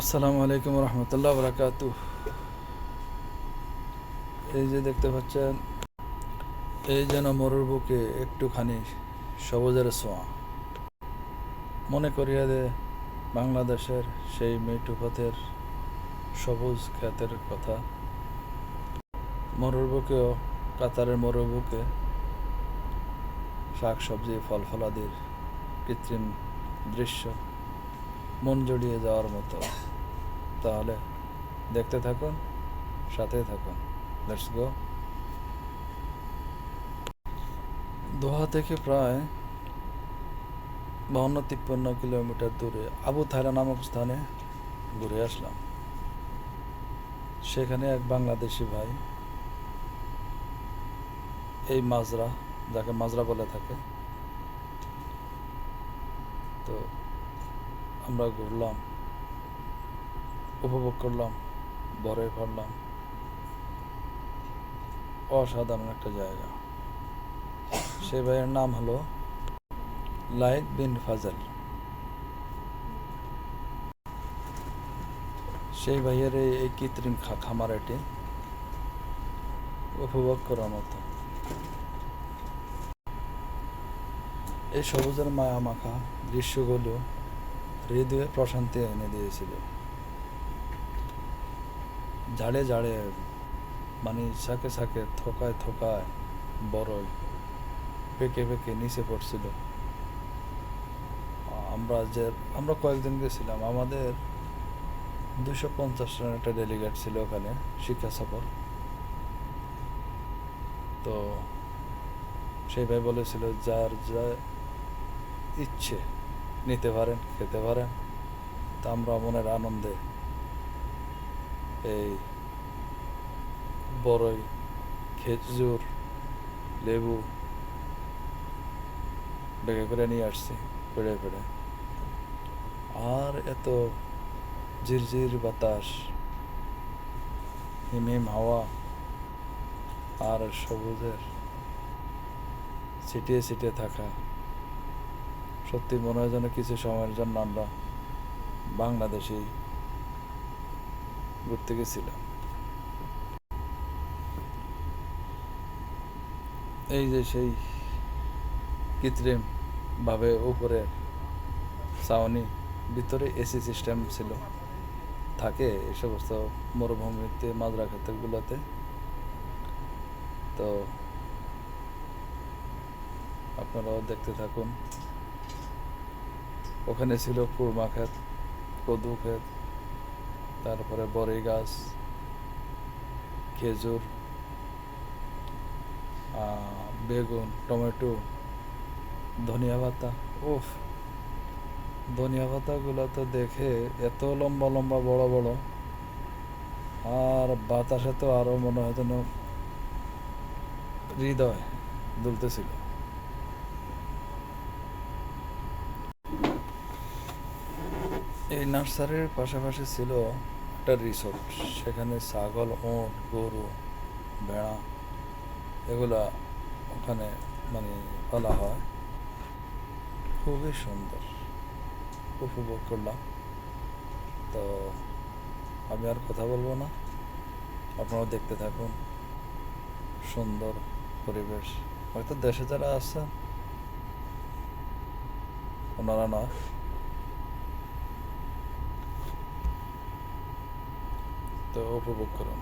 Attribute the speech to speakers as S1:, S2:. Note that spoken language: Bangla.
S1: আসসালামু আলাইকুম রহমতুল্লাহ বরাকাতু এই যে দেখতে পাচ্ছেন, এই যেন মরুর বুকে একটুখানি সবুজের ছোঁয়া। মনে করিয়া দে, বাংলাদেশের সেই মেটু পথের সবুজ ক্ষেতের কথা। মরুর বুকেও, কাতারের মরুর বুকে শাক সবজি ফল ফলাদির কৃত্রিম দৃশ্য, মন জড়িয়ে যাওয়ার মতো। তাহলে দেখতে থাকুন সাথে থাকুন। লেটস গো দোহা থেকে প্রায় বাহান্ন তিপ্পান্ন কিলোমিটার দূরে আবু থাইলা নামক স্থানে ঘুরে আসলাম। সেখানে এক বাংলাদেশি ভাই এই মাজরা, যাকে মাজরা বলে থাকে, তো আমরা ঘুরলাম। উপভোগ করলাম, বরে করলাম অসাধারণ একটা জায়গা। সেই ভাইয়ের নাম হলো লাইক বিন ফাজল। সেই ভাইয়ের এই কৃত্রিম খামার এটি উপভোগ করার মতো। এই সবুজের মায়া মাখা দৃশ্যগুলো হৃদয়ে প্রশান্তি এনে দিয়েছিল। ঝাড়ে ঝাড়ে মানে সাকে সাকে, থোকায় থোকায় বড়ই পেকে পেকে নিচে পড়ছিল। আমরা যে, আমরা কয়েকজন গেছিলাম। আমাদের দুশো পঞ্চাশ জন একটা ডেলিগেট ছিল ওখানে, শিক্ষা সফর। তো সেই ভাই বলেছিল, যার যা ইচ্ছে, নিতে পারেন, খেতে পারেন। তা আমরা মনের আনন্দে এই বড়ই খেজুর লেবু বেগে করে নিয়ে আসছি পেড়ে পেড়ে আর এত ঝিরঝির বাতাস হিম হিম হাওয়া আর সবুজের ছিটিয়ে ছিটিয়ে থাকা সত্যি মনে হয় যেন কিছু সময়ের জন্য আমরা বাংলাদেশেই ঘুরতে গেছিলাম। এই যে সেই কৃত্রিম ভাবে উপরে ছাউনি, ভিতরে এসি সিস্টেম ছিল। থাকে এই সমস্ত মরুভূমিতে মাজরা ক্ষেত্রগুলোতে। তো আপনারাও দেখতে থাকুন। ওখানে ছিল কুরমা ক্ষেত, কদু ক্ষেত তারপরে বড়ই গাছ, খেজুর বেগুন, টমেটো, ধনিয়া পাতা। উফ, ধনিয়া পাতাগুলো তো দেখে এত লম্বা লম্বা বড় বড়, আর বাতাসে তো আরও মনে হয় যেন হৃদয় দুলতেছিল। এই নার্সারির পাশাপাশি ছিল একটা রিসোর্ট। সেখানে ছাগল ওঁট গরু, ভেড়া এগুলা ওখানে মানে পালা হয়। খুবই সুন্দর। উপভোগ করলাম। তো আমি আর কথা বলব না। আপনারা দেখতে থাকুন। সুন্দর পরিবেশ। হয়তো দেশে যারা আসছেন ওনারা নয়। তো উপভোগ করুন।